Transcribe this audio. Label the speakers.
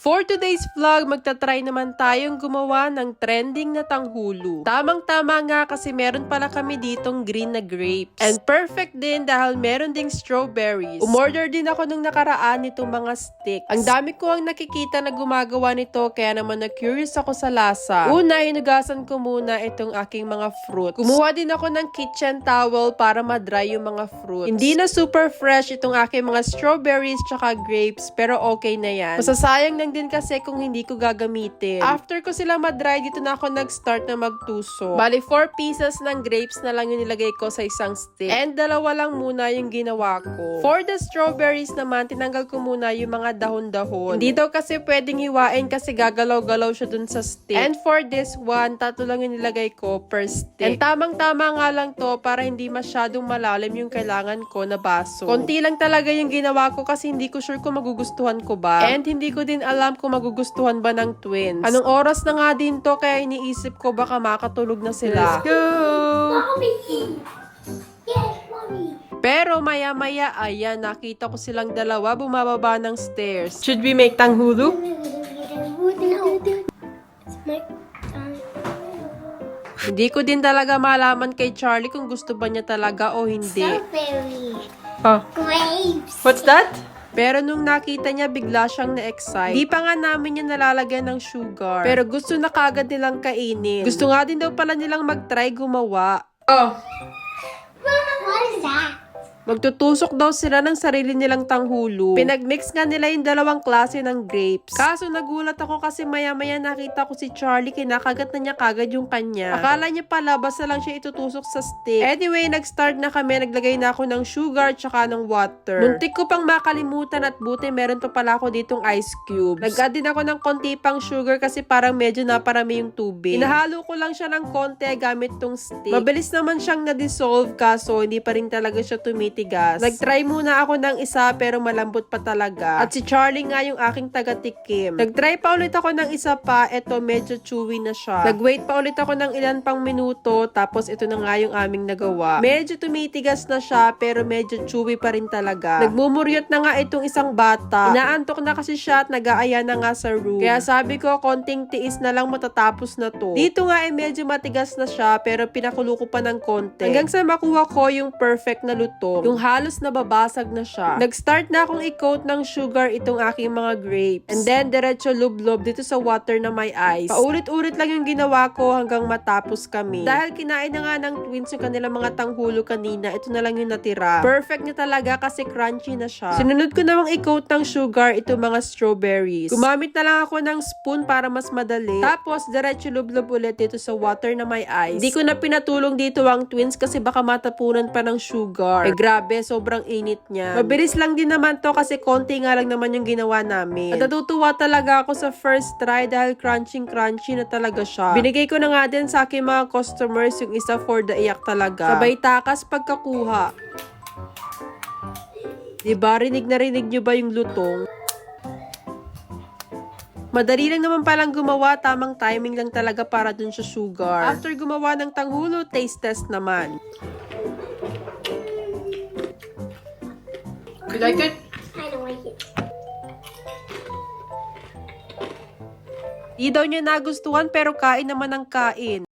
Speaker 1: For today's vlog, magta-try naman tayong gumawa ng trending na tanghulo. Tamang-tama nga kasi meron pala kami ditong green na grapes. And perfect din dahil meron ding strawberries. Umorder din ako nung nakaraan nitong mga sticks. Ang dami ko ang nakikita na gumagawa nito kaya naman na-curious ako sa lasa. Una, hinugasan ko muna itong aking mga fruits. Kumuha din ako ng kitchen towel para ma-dry yung mga fruits. Hindi na super fresh itong aking mga strawberries tsaka grapes pero okay na yan. Masasayang lang din kasi kung hindi ko gagamitin. After ko sila ma-dry, dito na ako nag-start na magtuso. Bali, 4 pieces ng grapes na lang yung nilagay ko sa isang stick. And dalawa lang muna yung ginawa ko. For the strawberries naman, tinanggal ko muna yung mga dahon-dahon. Hindi daw kasi pwedeng hiwain kasi gagalaw-galaw siya dun sa stick. And for this one, tatlo lang yung nilagay ko per stick. And tamang-tama nga lang to para hindi masyadong malalim yung kailangan ko na baso. Konti lang talaga yung ginawa ko kasi hindi ko sure kung magugustuhan ko ba. And hindi ko din alam kung magugustuhan ba ng twins. Anong oras na nga din to kaya iniisip ko baka makatulog na sila. Let's go!
Speaker 2: Mommy! Yes, mommy!
Speaker 1: Pero maya-maya, ayan, nakita ko silang dalawa bumababa ng stairs. Should we make tanghulu?
Speaker 2: No.
Speaker 1: Hindi ko din talaga malaman kay Charlie kung gusto ba niya talaga o hindi.
Speaker 2: strawberry
Speaker 1: Oh,
Speaker 2: grapes.
Speaker 1: what's that? Pero nung nakita niya, bigla siyang na-excite. Di pa nga namin niya nalalagyan ng sugar. Pero gusto na kagad nilang kainin. Gusto nga din daw pala nilang mag-try gumawa. Oh? Magtutusok daw sila ng sarili nilang tanghulo. Pinagmix nga nila yung dalawang klase ng grapes. Kaso nagulat ako kasi maya-maya nakita ko si Charlie kinakagat na niya kagad yung kanya. Akala niya pala basta lang siya itutusok sa stick. Anyway, nag-start na kami. Naglagay na ako ng sugar tsaka ng water. Muntik ko pang makalimutan at buti meron pa pala ako ditong ice cubes. Nag-add din ako ng konti pang sugar kasi parang medyo naparami yung tubig. Inahalo ko lang siya ng konti gamit tong stick. Mabilis naman siyang na-dissolve kaso hindi pa rin talaga siya tumitigas. Nag-try muna ako ng isa pero malambot pa talaga. At si Charlie nga yung aking taga-tikim. Nag-try pa ulit ako ng isa pa. Eto medyo chewy na siya. Nag-wait pa ulit ako ng ilan pang minuto tapos ito na nga yung aming nagawa. Medyo tumitigas na siya pero medyo chewy pa rin talaga. Nagmumuryot na nga itong isang bata. Inaantok na kasi siya at nag-aaya na nga sa room. Kaya sabi ko konting tiis na lang matatapos na to. Dito nga ay medyo matigas na siya pero pinakulo ko pa ng konti. Hanggang sa makuha ko yung perfect na luto. Yung halos nababasag na siya. Nag-start na akong i-coat ng sugar itong aking mga grapes. And then diretso lublob dito sa water na may ice. Paulit-ulit lang yung ginawa ko hanggang matapos kami. Dahil kinain na nga ng twins yung kanilang mga tanghulo kanina, ito na lang yung natira. Perfect niya talaga kasi crunchy na siya. Sinunod ko namang i-coat ng sugar itong mga strawberries. Gumamit na lang ako ng spoon para mas madali. Tapos diretso lublob ulit dito sa water na may ice. Hindi ko na pinatulong dito ang twins kasi baka matapunan pa ng sugar. Eh grabe, sobrang init niya. Mabilis lang din naman to kasi konti nga lang naman yung ginawa namin. At natutuwa talaga ako sa first try dahil crunching crunchy na talaga siya. Binigay ko na nga din sa aking mga customers yung isa for the iyak talaga. Sabay takas pagkakuha. Diba, rinig na rinig nyo ba yung lutong? Madali lang naman palang gumawa, tamang timing lang talaga para dun sa sugar. After gumawa ng tanghulo, taste test naman. You like it?
Speaker 2: I don't like it.
Speaker 1: Di daw niya nagustuhan pero kain naman ng kain.